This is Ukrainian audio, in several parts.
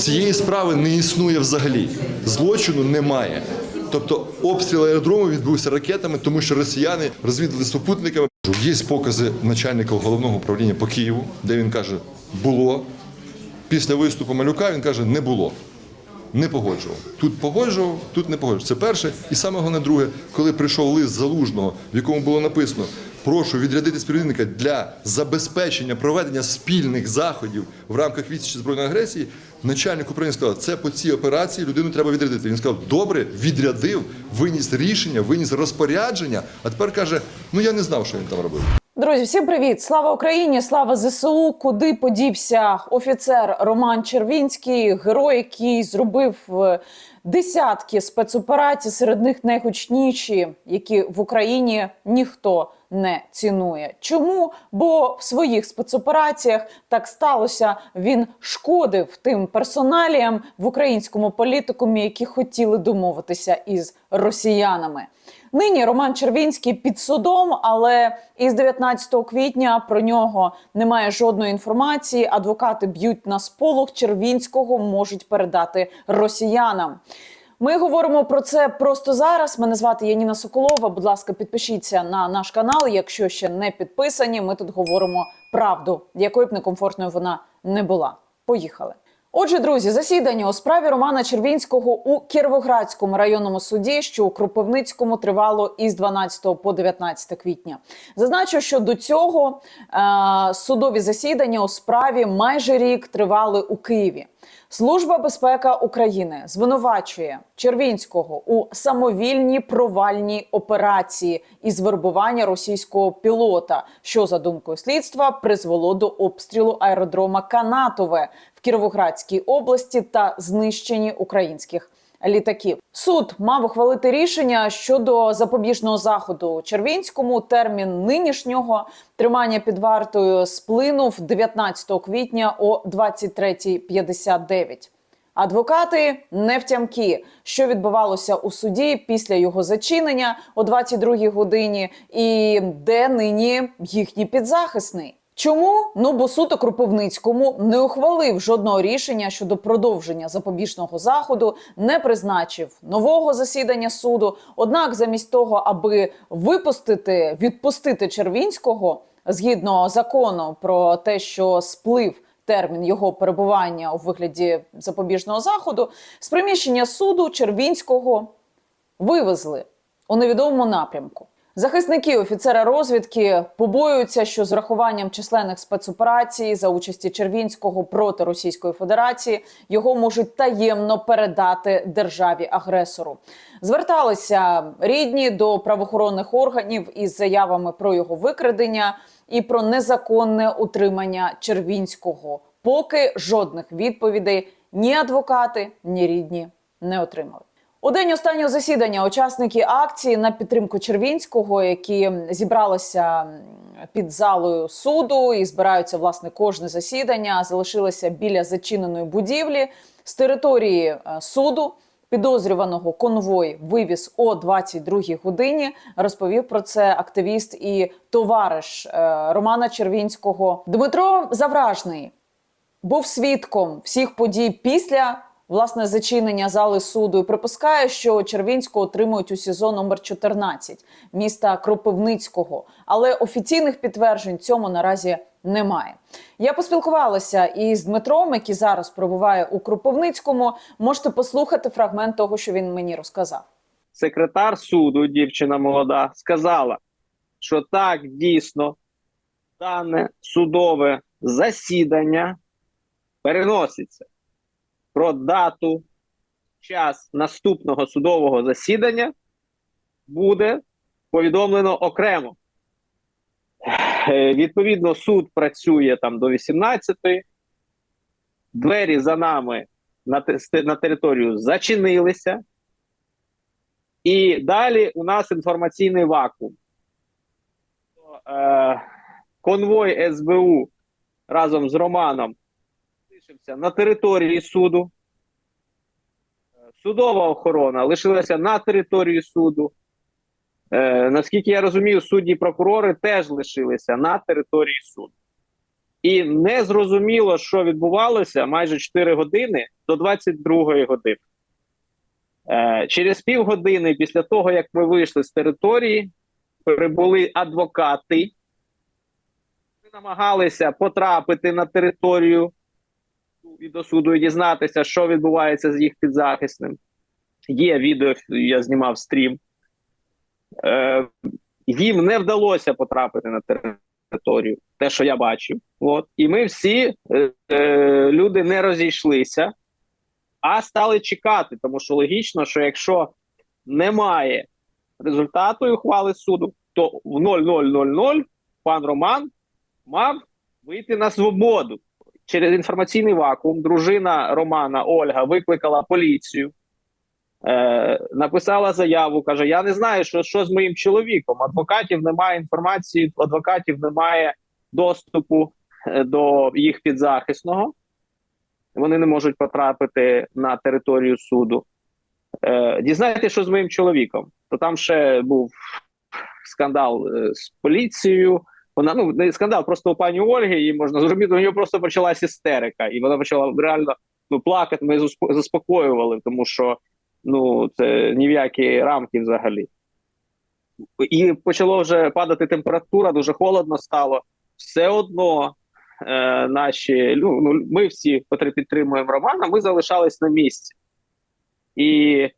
цієї справи не існує взагалі. Злочину немає. Тобто обстріл аеродрому відбувся ракетами, тому що росіяни розвідали супутниками. Є покази начальника головного управління по Києву, де він каже, було. Після виступу малюка він каже, не було. Не погоджував. Тут погоджував, тут не погоджував. Це перше. І саме головне друге, коли прийшов лист залужного, в якому було написано: прошу відрядити співробітника для забезпечення проведення спільних заходів в рамках відсічі збройної агресії. Начальник управління сказав, це по цій операції людину треба відрядити. Він сказав, добре, відрядив, виніс рішення, виніс розпорядження. А тепер каже: ну я не знав, що він там робив. Друзі, всім привіт! Слава Україні! Слава ЗСУ! Куди подівся офіцер Роман Червінський, герой, який зробив е, десятки спецоперацій, серед них найгучніші, які в Україні ніхто не цінує. Чому? Бо в своїх спецопераціях так сталося. Він шкодив тим персоналіям в українському політикумі, які хотіли домовитися із росіянами. Нині Роман Червінський під судом, але із 19 квітня про нього немає жодної інформації. Адвокати б'ють на сполох Червінського можуть передати росіянам. Ми говоримо про це просто зараз. Мене звати Яніна Соколова. Будь ласка, підпишіться на наш канал, якщо ще не підписані. Ми тут говоримо правду, якою б некомфортною вона не була. Поїхали. Отже, друзі, засідання у справі Романа Червінського у Кіровоградському районному суді, що у Кропивницькому тривало із 12 по 19 квітня. Зазначу, що до цього е- судові засідання у справі майже рік тривали у Києві. Служба безпека України звинувачує Червінського у самовільній провальній операції із вербування російського пілота, що за думкою слідства призвело до обстрілу аеродрома Канатове Кіровоградській області та знищенні українських літаків. Суд мав ухвалити рішення щодо запобіжного заходу Червінському. Термін нинішнього тримання під вартою сплинув 19 квітня о 23.59. Адвокати не втямки, що відбувалося у суді після його зачинення о 22-й годині, і де нині їхній підзахисний. Чому? Ну бо суд Кропивницькому не ухвалив жодного рішення щодо продовження запобіжного заходу, не призначив нового засідання суду. Однак, замість того, аби випустити відпустити Червінського згідно закону про те, що сплив термін його перебування у вигляді запобіжного заходу, з приміщення суду Червінського вивезли у невідомому напрямку. Захисники офіцера розвідки побоюються, що з рахуванням численних спецоперацій за участі Червінського проти Російської Федерації його можуть таємно передати державі агресору. Зверталися рідні до правоохоронних органів із заявами про його викрадення і про незаконне утримання Червінського. Поки жодних відповідей ні адвокати, ні рідні не отримали. У день останнього засідання учасники акції на підтримку Червінського, які зібралися під залою суду і збираються власне кожне засідання, залишилися біля зачиненої будівлі з території е, суду. Підозрюваного конвой вивіз о 22-й годині. Розповів про це активіст і товариш е, Романа Червінського Дмитро Завражний був свідком всіх подій після власне зачинення зали суду і припускає, що Червінського отримують у СІЗО номер 14 міста Кропивницького, але офіційних підтверджень цьому наразі немає. Я поспілкувалася із Дмитром, який зараз перебуває у Кропивницькому. Можете послухати фрагмент того, що він мені розказав. секретар суду, дівчина молода, сказала, що так дійсно дане судове засідання переноситься про дату, час наступного судового засідання буде повідомлено окремо. Е, Відповідно, суд працює там до 18-ї. Двері за нами на, на територію зачинилися. І далі у нас інформаційний вакуум. Е, конвой СБУ разом з Романом залишився на території суду. Е, Судова охорона лишилася на території суду. Е, наскільки я розумію, судді прокурори теж лишилися на території суду. І не зрозуміло, що відбувалося майже 4 години до 22 години. Е, через півгодини після того, як ми вийшли з території, прибули адвокати, намагалися потрапити на територію і до суду і дізнатися, що відбувається з їх підзахисним. Є відео, я знімав стрім. Е, їм не вдалося потрапити на територію, те, що я бачив. От. І ми всі е, е, люди не розійшлися, а стали чекати, тому що логічно, що якщо немає результату і ухвали суду, то в 0000 пан Роман мав вийти на свободу. Через інформаційний вакуум дружина Романа Ольга викликала поліцію, е, написала заяву, каже: Я не знаю, що, що з моїм чоловіком. Адвокатів немає інформації, адвокатів немає доступу е, до їх підзахисного. Вони не можуть потрапити на територію суду. Е, дізнайте, що з моїм чоловіком. То там ще був скандал е, з поліцією. Вона ну не скандал, просто у пані Ольги її можна зрозуміти. У нього просто почалась істерика, і вона почала реально ну плакати. Ми заспокоювали, тому що ну це ні в які рамки взагалі. І почало вже падати температура, дуже холодно стало. Все одно е, наші ну, ну ми всі, підтримуємо Романа, ми залишались на місці. І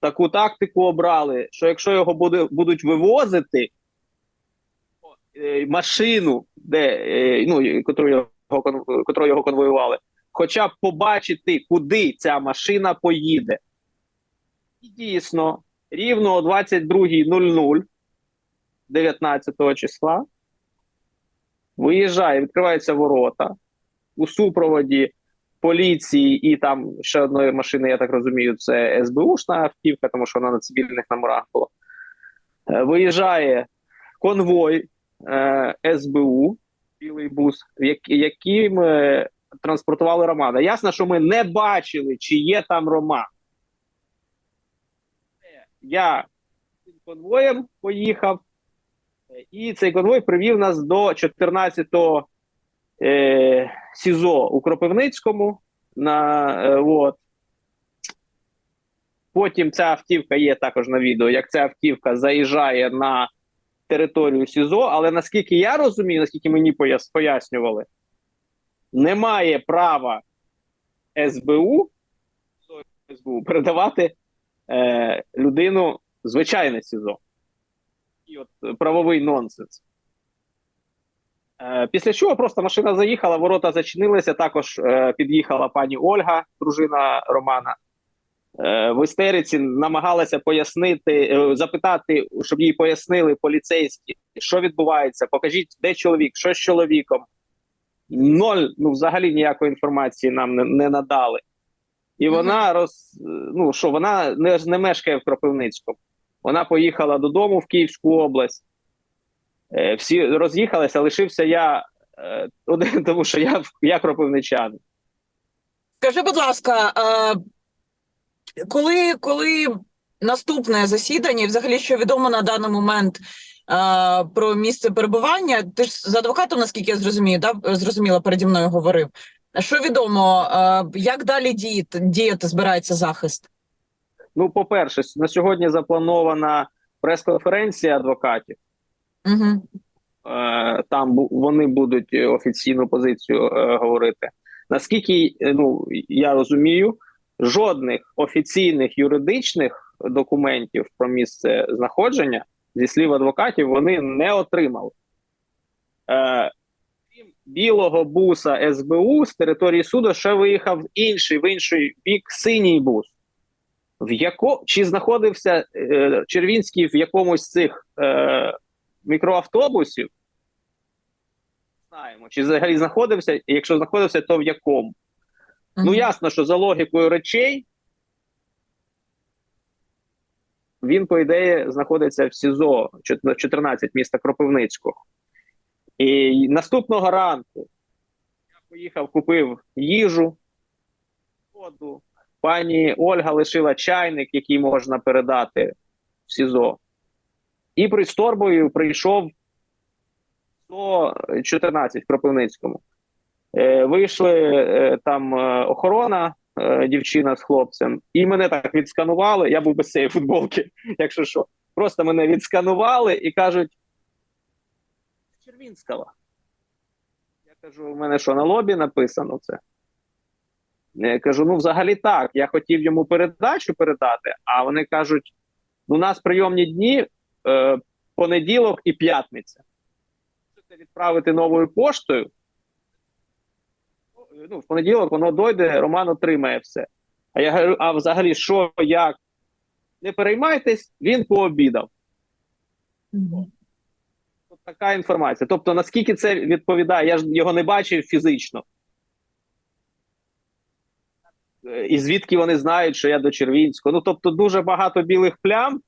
таку тактику обрали, що якщо його буде, будуть вивозити, машину, де е, ну котру його котрою його конвоювали, хоча б побачити, куди ця машина поїде. І дійсно, рівно о 22.00 19 числа виїжджає, відкриваються ворота у супроводі поліції і там ще одної машини, я так розумію, це СБУшна автівка, тому що вона на цивільних номерах була. Е, Виїжджає конвой е, СБУ, білий бус, яким е, транспортували Романа. Ясно, що ми не бачили, чи є там Роман. Е, Я цим конвоєм поїхав, е, і цей конвой привів нас до 14-го е, СІЗО у Кропивницькому. На, е, от. Потім ця автівка є також на відео, як ця автівка заїжджає на територію СІЗО, але наскільки я розумію, наскільки мені пояснювали, немає права СБУ, СБУ передавати е, людину звичайне СІЗО. І от правовий нонсенс. Е, Після чого просто машина заїхала, ворота зачинилися. Також е, під'їхала пані Ольга, дружина Романа. Е, в істериці намагалася пояснити, е, запитати, щоб їй пояснили поліцейські, що відбувається. Покажіть, де чоловік, що з чоловіком. Ноль, ну взагалі ніякої інформації нам не, не надали. І вона роз ну що вона не, не мешкає в Кропивницькому. Вона поїхала додому в Київську область. Е, всі роз'їхалися, лишився я е, один, тому що я, я кропивничанин. Скажи, будь ласка, коли, коли наступне засідання, і взагалі, що відомо на даний момент е, про місце перебування, ти ж з адвокатом, наскільки я зрозумію, да, зрозуміла, переді мною говорив. Що відомо, е, як далі діяти, діяти збирається захист? Ну, по-перше, на сьогодні запланована прес-конференція адвокатів. Угу. Там вони будуть офіційну позицію е, говорити. Наскільки е, ну, я розумію, жодних офіційних юридичних документів про місце знаходження зі слів адвокатів вони не отримали. Е, Крім білого буса СБУ з території суду ще виїхав інший в інший бік синій бус. В яко чи знаходився е, Червінський в якомусь з цих е, мікроавтобусів? Знаємо, чи взагалі знаходився, якщо знаходився, то в якому? Ну, ясно, що за логікою речей він, по ідеї, знаходиться в СІЗО 14 міста Кропивницького. І наступного ранку я поїхав, купив їжу, воду. Пані Ольга лишила чайник, який можна передати в СІЗО. І при з торбою прийшов 114 в Кропивницькому. Е, вийшли е, там е, охорона, дівчина з хлопцем, і мене так відсканували. Я був без цієї футболки, якщо що. Просто мене відсканували і кажуть: Червінського. Я кажу: у мене що на лобі написано це? Я кажу: ну, взагалі так. Я хотів йому передачу передати, а вони кажуть: ну, у нас прийомні дні понеділок і п'ятниця. Можете відправити новою поштою. Ну, в понеділок воно дойде, Роман отримає все. А я говорю: а взагалі, що, як? Не переймайтесь, він пообідав. От така інформація. Тобто, наскільки це відповідає, я ж його не бачив фізично. І звідки вони знають, що я до Червінського. Ну, тобто, дуже багато білих плям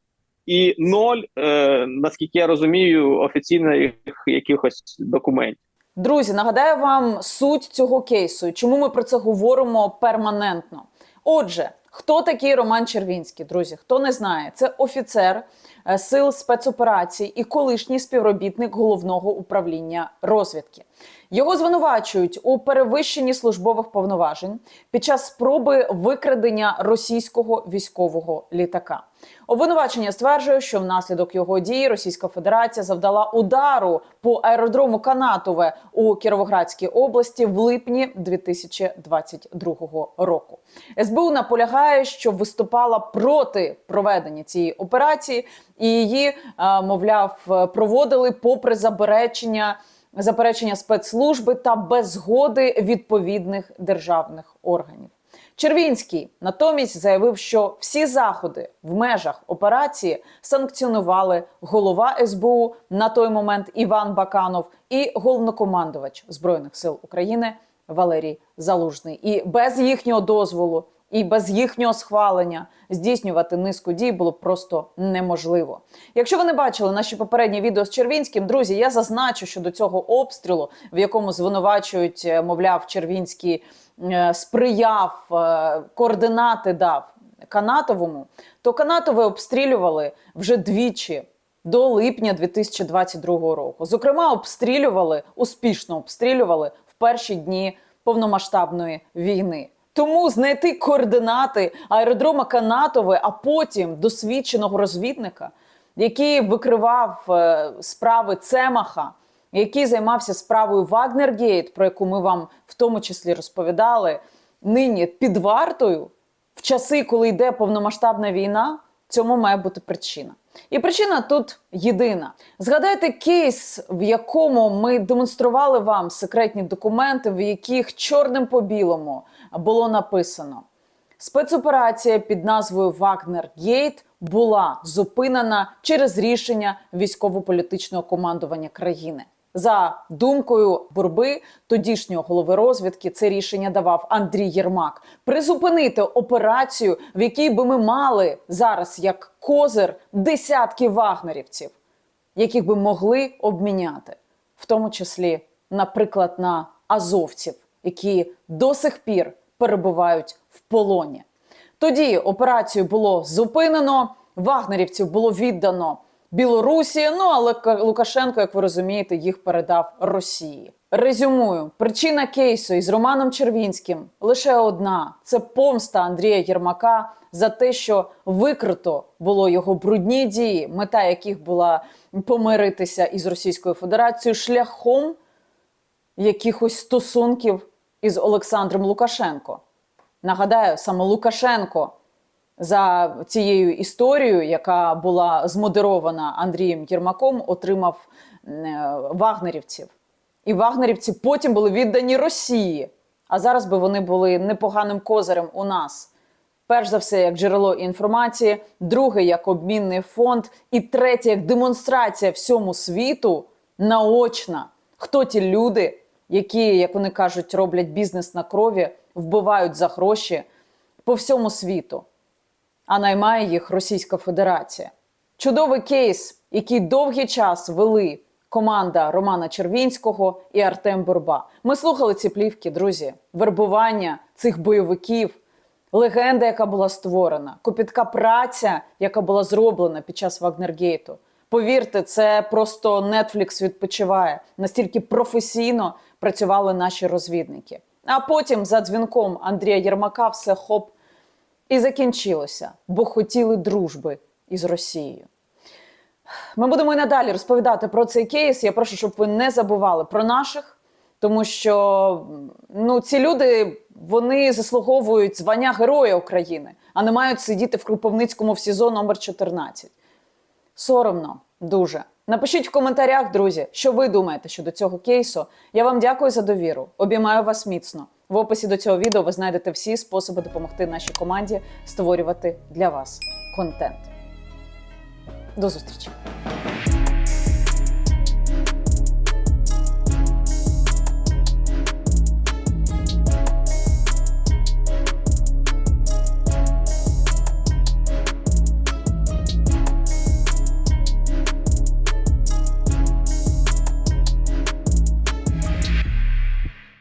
і ноль, е, наскільки я розумію, офіційних якихось документів. Друзі, нагадаю вам суть цього кейсу. і Чому ми про це говоримо перманентно? Отже, хто такий Роман Червінський? Друзі, хто не знає, це офіцер е, сил спецоперацій і колишній співробітник головного управління розвідки. Його звинувачують у перевищенні службових повноважень під час спроби викрадення російського військового літака. Обвинувачення стверджує, що внаслідок його дій Російська Федерація завдала удару по аеродрому Канатове у Кіровоградській області в липні 2022 року. СБУ наполягає, що виступала проти проведення цієї операції, і її, е, мовляв, проводили попри заперечення. Заперечення спецслужби та без згоди відповідних державних органів. Червінський натомість заявив, що всі заходи в межах операції санкціонували голова СБУ на той момент Іван Баканов і головнокомандувач збройних сил України Валерій Залужний. І без їхнього дозволу, і без їхнього схвалення здійснювати низку дій було просто неможливо. Якщо ви не бачили наші попередні відео з Червінським, друзі, я зазначу, що до цього обстрілу, в якому звинувачують, е, мовляв, Червінський е, сприяв е, координати дав Канатовому, то Канатове обстрілювали вже двічі. До липня 2022 року. Зокрема, обстрілювали, успішно обстрілювали в перші дні повномасштабної війни. Тому знайти координати аеродрома Канатове, а потім досвідченого розвідника, який викривав е, справи Цемаха, який займався справою Вагнергейт, про яку ми вам в тому числі розповідали, нині під вартою в часи, коли йде повномасштабна війна, цьому має бути причина. І причина тут єдина. Згадайте кейс, в якому ми демонстрували вам секретні документи, в яких чорним по білому було написано: спецоперація під назвою Вагнер Гейт була зупинена через рішення військово-політичного командування країни. За думкою Бурби, тодішнього голови розвідки, це рішення давав Андрій Єрмак призупинити операцію, в якій би ми мали зараз як козир десятки вагнерівців, яких би могли обміняти, в тому числі, наприклад, на азовців, які до сих пір перебувають в полоні. Тоді операцію було зупинено, вагнерівців було віддано Білорусі. Ну але Лукашенко, як ви розумієте, їх передав Росії. Резюмую, причина кейсу із Романом Червінським лише одна: це помста Андрія Єрмака за те, що викрито було його брудні дії, мета яких була помиритися із Російською Федерацією шляхом якихось стосунків із Олександром Лукашенко. Нагадаю, саме Лукашенко за цією історією, яка була змодерована Андрієм Єрмаком, отримав е, вагнерівців. І вагнерівці потім були віддані Росії. А зараз би вони були непоганим козирем у нас. Перш за все, як джерело інформації, друге як обмінний фонд, і третє як демонстрація всьому світу наочна, хто ті люди, які, як вони кажуть, роблять бізнес на крові, вбивають за гроші по всьому світу, а наймає їх Російська Федерація. Чудовий кейс, який довгий час вели команда Романа Червінського і Артем Бурба. Ми слухали ці плівки, друзі, вербування цих бойовиків, легенда, яка була створена, копітка праця, яка була зроблена під час Вагнергейту. Повірте, це просто Netflix відпочиває настільки професійно працювали наші розвідники. А потім за дзвінком Андрія Єрмака все хоп і закінчилося, бо хотіли дружби із Росією. Ми будемо і надалі розповідати про цей кейс. Я прошу, щоб ви не забували про наших, тому що ну, ці люди вони заслуговують звання Героя України, а не мають сидіти в Кропивницькому в СІЗО номер 14. Соромно дуже. Напишіть в коментарях, друзі, що ви думаєте щодо цього кейсу. Я вам дякую за довіру. Обіймаю вас міцно. В описі до цього відео ви знайдете всі способи допомогти нашій команді створювати для вас контент. До зустрічі!